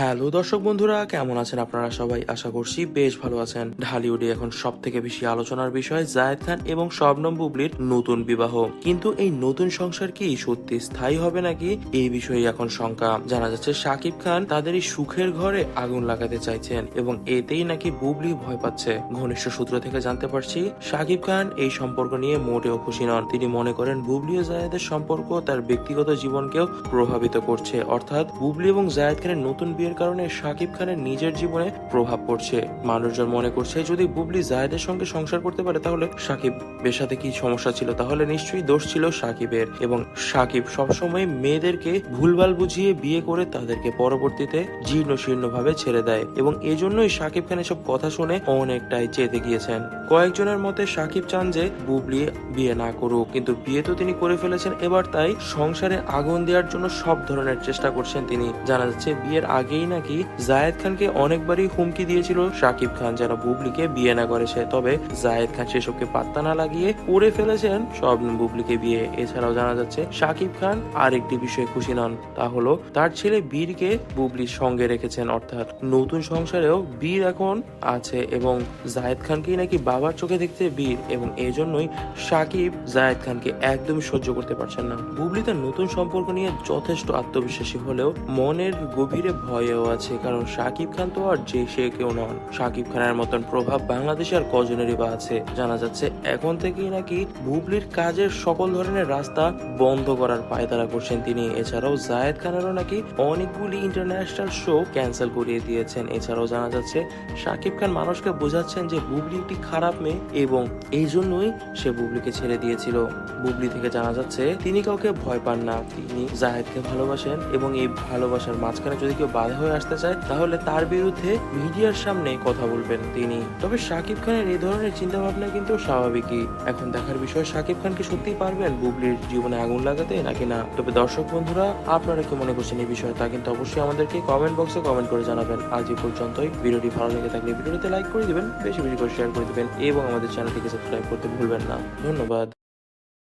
Hello দর্শক বন্ধুরা, কেমন আছেন আপনারা সবাই? আশা করছি বেশ ভালো আছেন। ঢালিউডে এখন সব থেকে বেশি আলোচনার বিষয় জায়েদ খান এবং শবনম বুবলির নতুন বিবাহ। কিন্তু এই নতুন সংসার কি সত্যি স্থায়ী হবে নাকি? এই বিষয়ে এখন শঙ্কা। জানা যাচ্ছে শাকিব খান তাদের এই সুখের ঘরে আগুন লাগাতে চাইছেন এবং এতেই নাকি বুবলি ভয় পাচ্ছে। ঘনিষ্ঠ সূত্র থেকে জানতে পারছি শাকিব খান এই সম্পর্ক নিয়ে মোটেও খুশি নন। তিনি মনে করেন বুবলি ও জায়েদের সম্পর্ক তার ব্যক্তিগত জীবনকেও প্রভাবিত করছে। অর্থাৎ বুবলি এবং জায়েদ খানের নতুন বিয়ের কারণে শাকিব খানের নিজের জীবনে প্রভাব পড়ছে। মানুষজন মনে করছে, যদি বুবলি জায়েদের সঙ্গে সংসার করতে পারে, তাহলে সাকিবের সাথে কি সমস্যা ছিল? তাহলে নিশ্চয়ই দোষ ছিল সাকিবের এবং সাকিব সবসময় মেয়েদেরকে ভুলভাল বুঝিয়ে বিয়ে করে তাদেরকে পরবর্তীতে জীর্ণ শীর্ণ ভাবে ছেড়ে দেয় এবং এজন্যই সাকিব খান এসব কথা শুনে অনেকটাই চেতে গিয়েছেন। কয়েকজনের মতে সাকিব চান যে বুবলি বিয়ে না করুক, কিন্তু বিয়ে তো তিনি করে ফেলেছেন। এবার তাই সংসারে আগুন দেওয়ার জন্য সব ধরনের চেষ্টা করছেন তিনি। জানা যাচ্ছে, বিয়ের আগেই নাকি জায়েদ খানকে অনেকবারই হুমকি দিয়েছিল সাকিব খান যেন বুবলিকে বিয়ে না করেছে তবে জায়েদ খান সেসবকে পাত্তা না লাগিয়ে করে ফেলেছেন সব বুবলিকে বিয়ে। এছাড়াও জানা যাচ্ছে সাকিব খান আরেকটি বিষয়ে খুশি নন। তা হলো, তার ছেলে বীরকে বুবলির সঙ্গে রেখেছেন, অর্থাৎ নতুন সংসারেও বীর এখন আছে এবং জায়েদ খানকেই নাকি বাবার চোখে দেখতে বীর এবং এই জন্যই সাকিব জায়েদ খানকে একদমই সহ্য করতে পারছেন না। বুবলি তার নতুন সম্পর্ক নিয়ে যথেষ্ট আত্মবিশ্বাসী হলেও মনের গভীরে ভয়েও আছে, কারণ সাকিব খান তো আর যে সে কেউ নন। সাকিব খানের মতন প্রভাব বাংলাদেশে আর কজনেরই বা আছে। জানা যাচ্ছে, এখন থেকেই নাকি বুবলির কাজের সকল ধরনের রাস্তা বন্ধ করার পায়তারা করছেন তিনি। এছাড়াও জায়েদ খানেরও নাকি অনেকগুলি ইন্টারন্যাশনাল শো ক্যান্সেল করিয়ে দিয়েছেন। এছাড়াও জানা যাচ্ছে সাকিব খান মানুষকে বোঝাচ্ছেন যে বুবলি একটি খারাপ মেয়ে এবং এই জন্যই সে বুবলিকে ছেড়ে দিয়েছিল। বুবলি থেকে জানা যাচ্ছে, তিনি কাউকে ভয় পান না। তিনি জাহেদকে ভালোবাসেন এবং এই ভালোবাসার মাঝখানে যদি কেউ বাধা হয়ে আসতে চায়, তাহলে তার বিরুদ্ধে মিডিয়ার সামনে কথা বলবেন তিনি। তবে সাকিব খানের এই ধরনের চিন্তা ভাবনা কিন্তু স্বাভাবিকই। এখন দেখার বিষয় সাকিব খান কি সত্যিই পারবেন বুবলির জীবনে আগুন লাগাতে নাকি না? তবে দর্শক বন্ধুরা, আপনারা কি মনে করছেন এই বিষয়ে তা কিন্তু অবশ্যই আমাদেরকে কমেন্ট বক্সে কমেন্ট করে জানাবেন। আজ এই পর্যন্তই। ভিডিওটি ভালো লেগে থাকলে ভিডিওটিতে লাইক করে দিবেন, বেশি বেশি করে শেয়ার করে দিবেন, এবং আমাদের চ্যানেলটিকে সাবস্ক্রাইব করতে ভুলবেন না। ধন্যবাদ।